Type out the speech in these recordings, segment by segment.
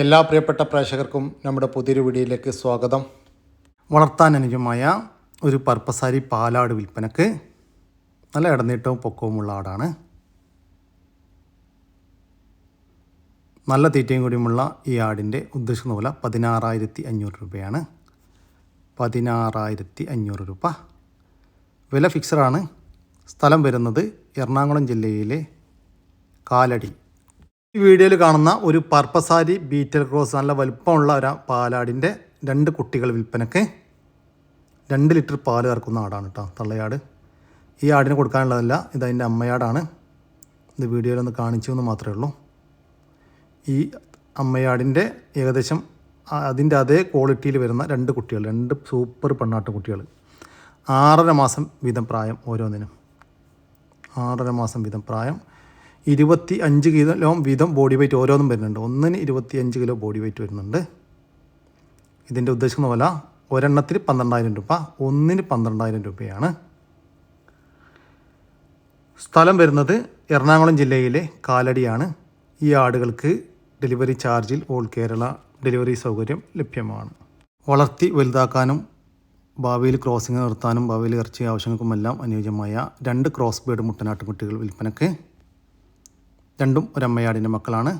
എല്ലാ പ്രിയപ്പെട്ട പ്രേക്ഷകർക്കും നമ്മുടെ പുതിയൊരു വീഡിയോയിലേക്ക് സ്വാഗതം. വളർത്താൻ അനുജമായ ഒരു പർപ്പസാരി പാലാട് വിൽപ്പനക്ക് നല്ല ഇടനീട്ടവും പൊക്കവുമുള്ള ആടാണ്. നല്ല തീറ്റയും കൂടിയുമുള്ള ഈ ആടിന്റെ ഉദ്ദേശിക്കുന്ന പോലെ പതിനാറായിരത്തി അഞ്ഞൂറ് രൂപയാണ്. പതിനാറായിരത്തി അഞ്ഞൂറ് രൂപ. വില ഫിക്സഡാണ് സ്ഥലം വരുന്നത് എറണാകുളം ജില്ലയിലെ കാലടി. ഈ വീഡിയോയിൽ കാണുന്ന ഒരു പർപ്പസാരി ബീറ്റൽ ക്രോസ് നല്ല വലുപ്പമുള്ള ഒരു പാലാടിന്റെ രണ്ട് കുട്ടികൾ വിൽപ്പനയ്ക്ക് രണ്ട് ലിറ്റർ പാൽ കറക്കുന്ന ആടാണ് കേട്ടോ തള്ളയാട്. ഈ ആടിന് കൊടുക്കാനുള്ളതല്ല ഇത് അതിന്റെ അമ്മയാടാണ്. ഇത് വീഡിയോയിലൊന്ന് കാണിച്ചു എന്ന് മാത്രമേ ഉള്ളൂ. ഈ അമ്മയാടിന്റെ ഏകദേശം അതിന്റെ അതേ ക്വാളിറ്റിയിൽ വരുന്ന രണ്ട് കുട്ടികൾ രണ്ട് സൂപ്പർ പെണ്ണാട്ട് കുട്ടികൾ. ആറര മാസം വീതം പ്രായം ഓരോന്നിനും. ആറര മാസം വീതം പ്രായം ഇരുപത്തി അഞ്ച് കിലോ വീതം ബോഡി വെയിറ്റ് ഓരോന്നും വരുന്നുണ്ട്. ഒന്നിന് ഇരുപത്തി അഞ്ച് കിലോ ബോഡി വെയിറ്റ് വരുന്നുണ്ട്. ഇതിന്റെ ഉദ്ദേശിക്കുന്ന പോലെ ഒരെണ്ണത്തിന് പന്ത്രണ്ടായിരം രൂപ ഒന്നിന് പന്ത്രണ്ടായിരം രൂപയാണ്. സ്ഥലം വരുന്നത് എറണാകുളം ജില്ലയിലെ കാലടിയാണ്. ഈ ആടുകൾക്ക് ഡെലിവറി ചാർജിൽ ഓൾ കേരള ഡെലിവറി സൗകര്യം ലഭ്യമാണ്. വളർത്തി വലുതാക്കാനും ഭാവിയിൽ ക്രോസിംഗ് നിർത്താനും ഭാവിയിൽ ഇറച്ചി ആവശ്യങ്ങൾക്കുമെല്ലാം അനുയോജ്യമായ രണ്ട് ക്രോസ് ബേഡ് മുട്ടനാട്ടുകുട്ടികൾ വിൽപ്പനക്ക് രണ്ടും ഒരമ്മയാടിന്റെ മക്കളാണ്.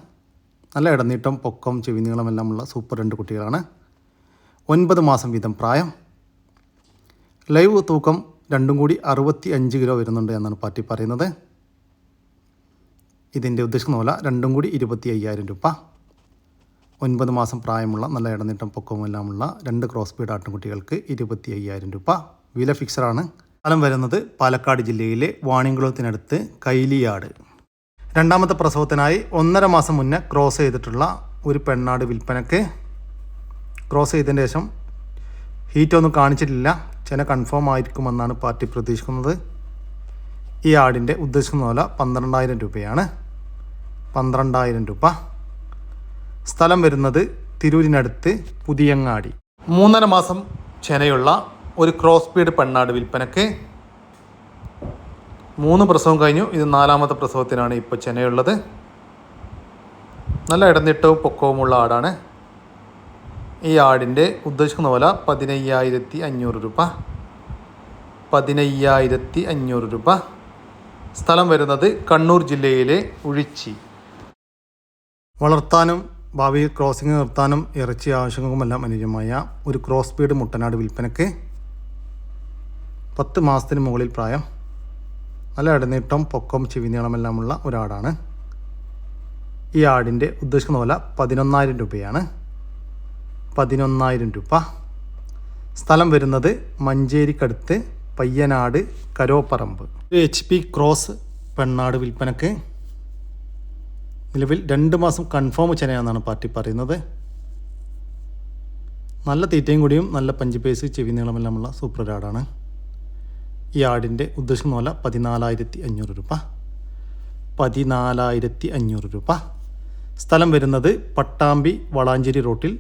നല്ല ഇടനീട്ടം പൊക്കം ചെവിനീളമെല്ലാമുള്ള സൂപ്പർ രണ്ട് കുട്ടികളാണ്. ഒൻപത് മാസം വീതം പ്രായം. ലൈവ് തൂക്കം രണ്ടും കൂടി അറുപത്തി അഞ്ച് കിലോ വരുന്നുണ്ട് എന്നാണ് പാർട്ടി പറയുന്നത്. ഇതിന്റെ ഉദ്ദേശിക്കുന്ന പോലെ രണ്ടും കൂടി ഇരുപത്തി അയ്യായിരം രൂപ. ഒൻപത് മാസം പ്രായമുള്ള നല്ല ഇടനീട്ടം പൊക്കവുമെല്ലാമുള്ള രണ്ട് ക്രോസ് ബീഡ് ആട്ടിൻകുട്ടികൾക്ക് ഇരുപത്തി അയ്യായിരം രൂപ. വില ഫിക്സറാണ് സ്ഥലം വരുന്നത് പാലക്കാട് ജില്ലയിലെ വാണിംകുളത്തിനടുത്ത് കൈലിയാട്. രണ്ടാമത്തെ പ്രസവത്തിനായി ഒന്നര മാസം മുന്നേ ക്രോസ് ചെയ്തിട്ടുള്ള ഒരു പെണ്ണാട് വിൽപ്പനക്ക് ക്രോസ് ചെയ്തതിന് ശേഷം ഹീറ്റൊന്നും കാണിച്ചിട്ടില്ല. ചെന കൺഫേം ആയിരിക്കുമെന്നാണ് പാർട്ടി പ്രതീക്ഷിക്കുന്നത്. ഈ ആടിന്റെ ഉദ്ദേശിക്കുന്ന വില പന്ത്രണ്ടായിരം രൂപയാണ്. പന്ത്രണ്ടായിരം രൂപ. സ്ഥലം വരുന്നത് തിരൂരിനടുത്ത് പുതിയങ്ങാടി. മൂന്നര മാസം ചെനയുള്ള ഒരു ക്രോസ് ബീഡ് പെണ്ണാട് വിൽപ്പനക്ക് മൂന്ന് പ്രസവം കഴിഞ്ഞു. ഇത് നാലാമത്തെ പ്രസവത്തിനാണ് ഇപ്പോൾ ചെനയുള്ളത് നല്ല ഇടനീട്ടവും പൊക്കവുമുള്ള ആടാണ്. ഈ ആടിന്റെ ഉദ്ദേശിക്കുന്ന വില പതിനയ്യായിരത്തി അഞ്ഞൂറ് രൂപ. പതിനയ്യായിരത്തി അഞ്ഞൂറ് രൂപ. സ്ഥലം വരുന്നത് കണ്ണൂർ ജില്ലയിലെ ഉഴിച്ചി. വളർത്താനും ഭാവിയിൽ ക്രോസിംഗ് നിർത്താനും ഇറച്ചി ആവശ്യങ്ങൾക്കുമെല്ലാം അനുയോജ്യമായ ഒരു ക്രോസ് ബീഡ് മുട്ടനാട് വിൽപ്പനക്ക് പത്ത് മാസത്തിന് മുകളിൽ പ്രായം. നല്ല ഇടനീട്ടം പൊക്കം ചിവിനീളമെല്ലാമുള്ള ഒരാടാണ്. ഈ ആടിന്റെ ഉദ്ദേശിക്കുന്ന വില പതിനൊന്നായിരം രൂപയാണ്. പതിനൊന്നായിരം രൂപ. സ്ഥലം വരുന്നത് മഞ്ചേരിക്കടുത്ത് Payyanad Karopparamb. H P cross പെണ്ണാട് വിൽപ്പനക്ക്. നിലവിൽ രണ്ട് മാസം കൺഫേം ചെയ്യാനാണ് പാർട്ടി പറയുന്നത്. നല്ല തീറ്റയും കൂടിയും നല്ല പഞ്ച് പേസ് ചെവി നീളമെല്ലാമുള്ള സൂപ്പർ ആടാണ് ഈ ആടിന്റെ ഉദ്ദേശിക്കുന്ന പോലെ പതിനാലായിരത്തി അഞ്ഞൂറ് രൂപ. പതിനാലായിരത്തി അഞ്ഞൂറ് രൂപ. സ്ഥലം വരുന്നത് പട്ടാമ്പി വളാഞ്ചേരി റോട്ടിൽ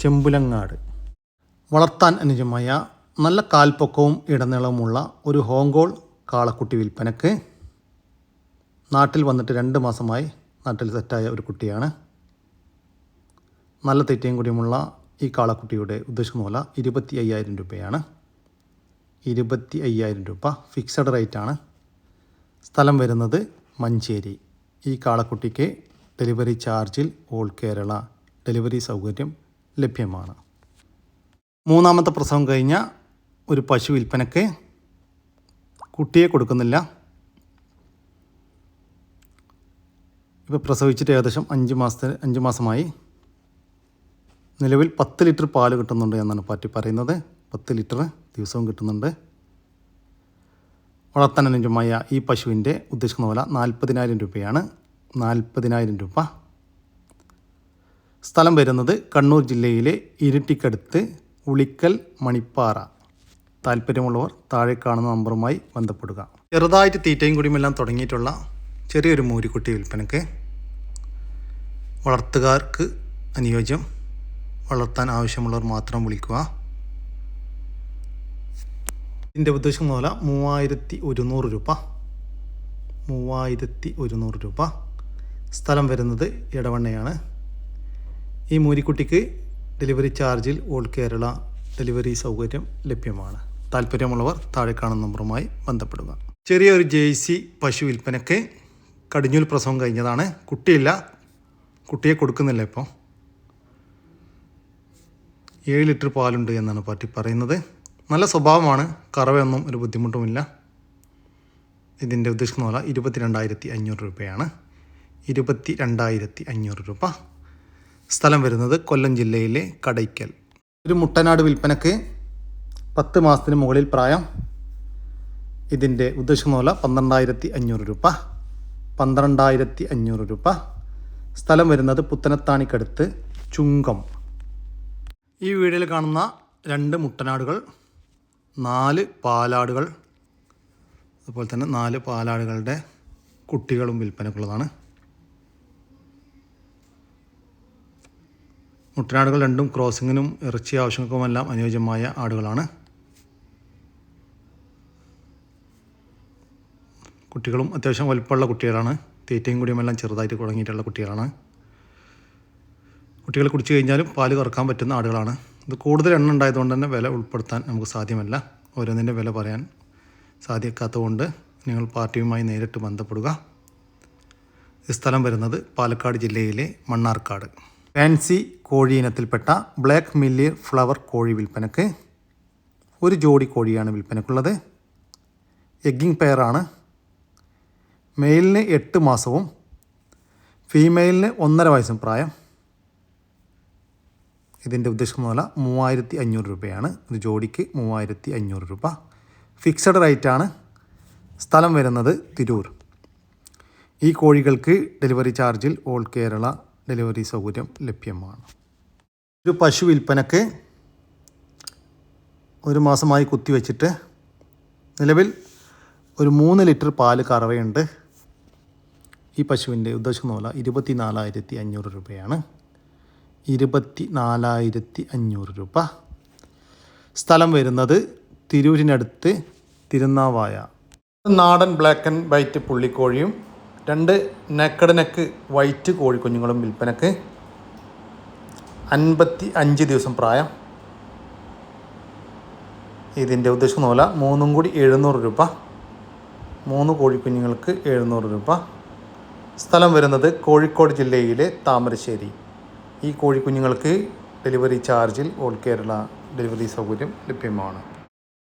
ചെമ്പുലങ്ങാട്. വളർത്താൻ അനുജമായ നല്ല കാൽപ്പൊക്കവും ഇടനീളവുമുള്ള ഒരു ഹോങ്കോൾ കാളക്കുട്ടി വിൽപ്പനക്ക് നാട്ടിൽ വന്നിട്ട് രണ്ട് മാസമായി നാട്ടിൽ സെറ്റായ ഒരു കുട്ടിയാണ്. നല്ല തെറ്റയും കൂടിയുമുള്ള ഈ കാളക്കുട്ടിയുടെ ഉദ്ദേശിക്കുന്ന പോലെ ഇരുപത്തി അയ്യായിരം രൂപയാണ്. ഇരുപത്തി അയ്യായിരം രൂപ. ഫിക്സഡ് റേറ്റാണ്. സ്ഥലം വരുന്നത് മഞ്ചേരി. ഈ കാളക്കുട്ടിക്ക് ഡെലിവറി ചാർജിൽ ഓൾ കേരള ഡെലിവറി സൗകര്യം ലഭ്യമാണ്. മൂന്നാമത്തെ പ്രസവം കഴിഞ്ഞ ഒരു പശു വിൽപ്പനക്ക് കുട്ടിയെ കൊടുക്കുന്നില്ല. ഇപ്പോൾ പ്രസവിച്ചിട്ട് ഏകദേശം അഞ്ച് മാസത്തിന് അഞ്ച് മാസമായി. നിലവിൽ പത്ത് ലിറ്റർ പാൽ കിട്ടുന്നുണ്ട് എന്നാണ് പാർട്ടി പറയുന്നത്. പത്ത് ലിറ്റർ ദിവസവും കിട്ടുന്നുണ്ട്. വളർത്താൻ അനുയോജ്യമായ ഈ പശുവിന്റെ ഉദ്ദേശിക്കുന്ന വില നാൽപ്പതിനായിരം രൂപയാണ്. നാൽപ്പതിനായിരം രൂപ. സ്ഥലം വരുന്നത് കണ്ണൂർ ജില്ലയിലെ ഇരിട്ടിക്കടുത്ത് ഉളിക്കൽ മണിപ്പാറ. താല്പര്യമുള്ളവർ താഴെ കാണുന്ന നമ്പറുമായി ബന്ധപ്പെടുക. ചെറുതായിട്ട് തീറ്റയും കുടിയുമെല്ലാം തുടങ്ങിയിട്ടുള്ള ചെറിയൊരു മൂരിക്കുട്ടി വിൽപ്പനക്ക് വളർത്തുകാർക്ക് അനുയോജ്യം വളർത്താൻ ആവശ്യമുള്ളവർ മാത്രം വിളിക്കുക. ഇതിന്റെ ഉദ്ദേശം പോലെ മൂവായിരത്തി ഒരുന്നൂറ് രൂപ. മൂവായിരത്തി ഒരുന്നൂറ് രൂപ. സ്ഥലം വരുന്നത് ഇടവണ്ണയാണ് ഈ മൂരിക്കുട്ടിക്ക് ഡെലിവറി ചാർജിൽ ഓൾ കേരള ഡെലിവറി സൗകര്യം ലഭ്യമാണ്. താല്പര്യമുള്ളവർ താഴെ കാണുന്ന നമ്പറുമായി ബന്ധപ്പെടുക. ചെറിയൊരു ജേഴ്സി പശു വിൽപ്പനയ്ക്ക് കടിഞ്ഞൂൽ പ്രസവം കഴിഞ്ഞതാണ്. കുട്ടിയില്ല. കുട്ടിയെ കൊടുക്കുന്നില്ല ഇപ്പോൾ ഏഴ് ലിറ്റർ പാലുണ്ട് എന്നാണ് പാർട്ടി പറയുന്നത്. നല്ല സ്വഭാവമാണ്. കറവയൊന്നും ഒരു ബുദ്ധിമുട്ടുമില്ല. ഇതിന്റെ ഉദ്ദേശിക്കുന്ന പോലെ ഇരുപത്തി രണ്ടായിരത്തി അഞ്ഞൂറ് രൂപയാണ്. ഇരുപത്തി രണ്ടായിരത്തി അഞ്ഞൂറ് രൂപ. സ്ഥലം വരുന്നത് കൊല്ലം ജില്ലയിലെ കടയ്ക്കൽ. ഒരു മുട്ടനാട് വിൽപ്പനക്ക് പത്ത് മാസത്തിന് മുകളിൽ പ്രായം. ഇതിന്റെ ഉദ്ദേശിക്കുന്ന പോലെ പന്ത്രണ്ടായിരത്തി അഞ്ഞൂറ് രൂപ. പന്ത്രണ്ടായിരത്തി അഞ്ഞൂറ് രൂപ. സ്ഥലം വരുന്നത് പുത്തനത്താണിക്കടുത്ത് ചുങ്കം. ഈ വീഡിയോയിൽ കാണുന്ന രണ്ട് മുട്ടനാടുകൾ നാല് പാലാടുകൾ. അതുപോലെ തന്നെ നാല് പാലാടുകളുടെ കുട്ടികളും വിൽപ്പനക്കുള്ളതാണ്. മുട്ടനാടുകൾ രണ്ടും ക്രോസിങ്ങിനും ഇറച്ചി ആവശ്യങ്ങൾക്കുമെല്ലാം അനുയോജ്യമായ ആടുകളാണ്. കുട്ടികളും അത്യാവശ്യം വലുപ്പമുള്ള കുട്ടികളാണ്. തീറ്റയും കൂടിയുമെല്ലാം ചെറുതായിട്ട് തുടങ്ങിയിട്ടുള്ള കുട്ടികളാണ്. കുട്ടികൾ കുടിച്ചു കഴിഞ്ഞാലും പാൽ കറക്കാൻ പറ്റുന്ന ആടുകളാണ്. ഇത് കൂടുതൽ എണ്ണം ഉണ്ടായതുകൊണ്ട് തന്നെ വില ഉൾപ്പെടുത്താൻ നമുക്ക് സാധ്യമല്ല. ഓരോന്നിന്റെ വില പറയാൻ സാധിക്കാത്തതുകൊണ്ട് നിങ്ങൾ പാർട്ടിയുമായി നേരിട്ട് ബന്ധപ്പെടുക. ഈ സ്ഥലം വരുന്നത് പാലക്കാട് ജില്ലയിലെ മണ്ണാർക്കാട്. ഫാൻസി കോഴി ഇനത്തിൽപ്പെട്ട ബ്ലാക്ക് മില്ലി ഫ്ലവർ കോഴി വിൽപ്പനക്ക് ഒരു ജോഡി കോഴിയാണ് വിൽപ്പനക്കുള്ളത്. എഗ്ഗിങ് പെയറാണ് മെയിലിന് എട്ട് മാസവും ഫീമെയിലിന് ഒന്നര വയസ്സും പ്രായം. ഇതിന്റെ ഉദ്ദേശിക്കുന്ന വില മൂവായിരത്തി അഞ്ഞൂറ് രൂപയാണ്. ഒരു ജോഡിക്ക് മൂവായിരത്തി അഞ്ഞൂറ് രൂപ ഫിക്സഡ് റേറ്റാണ് സ്ഥലം വരുന്നത് തിരൂർ. ഈ കോഴികൾക്ക് ഡെലിവറി ചാർജിൽ ഓൾ കേരള ഡെലിവറി സൗകര്യം ലഭ്യമാണ്. ഒരു പശു വിൽപ്പനക്ക് ഒരു മാസമായി കുത്തിവെച്ചിട്ട് നിലവിൽ ഒരു മൂന്ന് ലിറ്റർ പാൽ കറവയുണ്ട്. ഈ പശുവിന്റെ ഉദ്ദേശം പോലെ ഇരുപത്തി നാലായിരത്തി അഞ്ഞൂറ് രൂപയാണ്. ഇരുപത്തി നാലായിരത്തി അഞ്ഞൂറ് രൂപ. സ്ഥലം വരുന്നത് തിരൂരിനടുത്ത് തിരുനാവായ. നാടൻ ബ്ലാക്ക് ആൻഡ് വൈറ്റ് പുള്ളിക്കോഴിയും രണ്ട് നെക്കഡ് നെക്ക് വൈറ്റ് കോഴിക്കുഞ്ഞുങ്ങളും വിൽപ്പനക്ക് അൻപത്തി അഞ്ച് ദിവസം പ്രായം. ഇതിന്റെ ഉദ്ദേശിക്കുന്ന പോലെ മൂന്നും കൂടി എഴുന്നൂറ് രൂപ. മൂന്ന് കോഴിക്കുഞ്ഞുങ്ങൾക്ക് എഴുന്നൂറ് രൂപ. സ്ഥലം വരുന്നത് കോഴിക്കോട് ജില്ലയിലെ താമരശ്ശേരി. ഈ കോഴിക്കുഞ്ഞുങ്ങൾക്ക് ഡെലിവറി ചാർജിൽ ഓൾ കേരള ഡെലിവറി സൗകര്യം ലഭ്യമാണ്.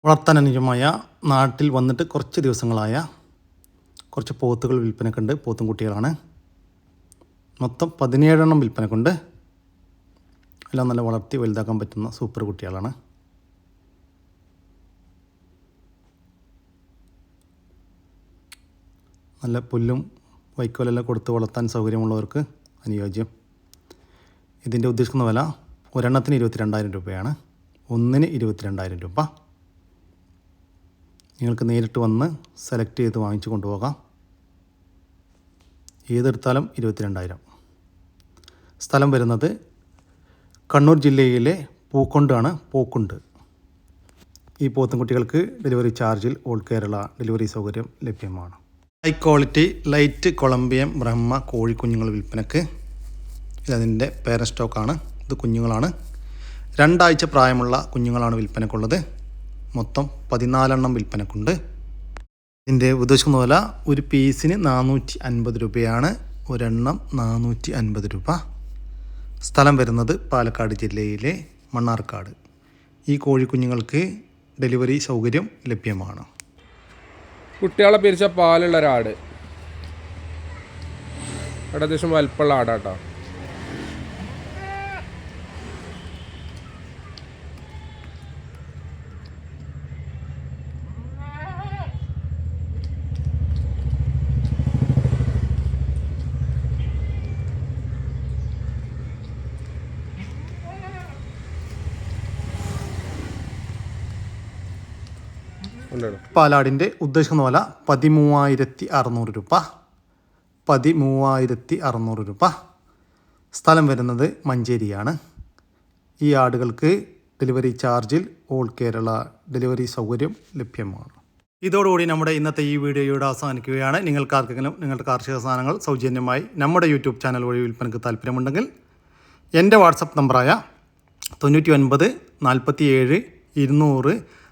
വളർത്താനുജമായ നാട്ടിൽ വന്നിട്ട് കുറച്ച് ദിവസങ്ങളായ കുറച്ച് പോത്തുകൾ വിൽപ്പനക്കുണ്ട്. പോത്തും കുട്ടികളാണ്. മൊത്തം പതിനേഴെണ്ണം വിൽപ്പനക്കുണ്ട്. എല്ലാം നല്ല വളർത്തി വലുതാക്കാൻ പറ്റുന്ന സൂപ്പർ കുട്ടികളാണ്. നല്ല പുല്ലും വൈക്കോലെല്ലാം കൊടുത്ത് വളർത്താൻ സൗകര്യമുള്ളവർക്ക് അനുയോജ്യം. ഇതിന്റെ ഉദ്ദേശിക്കുന്ന വില ഒരെണ്ണത്തിന് ഇരുപത്തി രണ്ടായിരം രൂപയാണ്. ഒന്നിന് ഇരുപത്തി രണ്ടായിരം രൂപ. നിങ്ങൾക്ക് നേരിട്ട് വന്ന് സെലക്ട് ചെയ്ത് വാങ്ങിച്ചു കൊണ്ടുപോകാം. ഏതെടുത്താലും ഇരുപത്തി രണ്ടായിരം സ്ഥലം വരുന്നത് കണ്ണൂർ ജില്ലയിലെ പൂക്കൊണ്ടാണ് പൂക്കുണ്ട്. ഈ പോത്തുംകുട്ടികൾക്ക് ഡെലിവറി ചാർജിൽ ഓൾ കേരള ഡെലിവറി സൗകര്യം ലഭ്യമാണ്. High quality light Columbian Brahma കോഴിക്കുഞ്ഞുങ്ങൾ വിൽപ്പനക്ക് ഇതതിന്റെ പേരൻ സ്റ്റോക്കാണ് ഇത് കുഞ്ഞുങ്ങളാണ്. രണ്ടാഴ്ച പ്രായമുള്ള കുഞ്ഞുങ്ങളാണ് വിൽപ്പനക്കുള്ളത്. മൊത്തം പതിനാലെണ്ണം വിൽപ്പനക്കുണ്ട്. ഇതിന്റെ ഉദ്ദേശിക്കുന്ന പോലെ ഒരു പീസിന് നാനൂറ്റി അൻപത് രൂപയാണ്. ഒരെണ്ണം നാനൂറ്റി അൻപത് രൂപ. സ്ഥലം വരുന്നത് പാലക്കാട് ജില്ലയിലെ മണ്ണാർക്കാട്. ഈ കോഴിക്കുഞ്ഞുങ്ങൾക്ക് ഡെലിവറി സൗകര്യം ലഭ്യമാണ്. കുട്ടികളെ പിരിച്ച പാലുള്ള ഒരാട്. അവിടെ അത്യാവശ്യം വലിപ്പമുള്ള ആടാട്ടോ. പാലാടിന്റെ ഉദ്ദേശിക്കുന്ന വില പതിമൂവായിരത്തി അറുന്നൂറ് രൂപ. പതിമൂവായിരത്തി അറുന്നൂറ് രൂപ. സ്ഥലം വരുന്നത് മഞ്ചേരിയാണ്. ഈ ആടുകൾക്ക് ഡെലിവറി ചാർജിൽ ഓൾ കേരള ഡെലിവറി സൗകര്യം ലഭ്യമാണ്. ഇതോടുകൂടി നമ്മുടെ ഇന്നത്തെ ഈ വീഡിയോയുടെ അവസാനിക്കുകയാണ്. നിങ്ങൾക്ക് ആർക്കെങ്കിലും നിങ്ങളുടെ കാർഷിക സാധനങ്ങൾ സൗജന്യമായി നമ്മുടെ യൂട്യൂബ് ചാനൽ വഴി വിൽപ്പനയ്ക്ക് താല്പര്യമുണ്ടെങ്കിൽ എന്റെ വാട്സപ്പ് നമ്പറായ തൊണ്ണൂറ്റി ഒൻപത് നാൽപ്പത്തി ഏഴ് ഇരുന്നൂറ്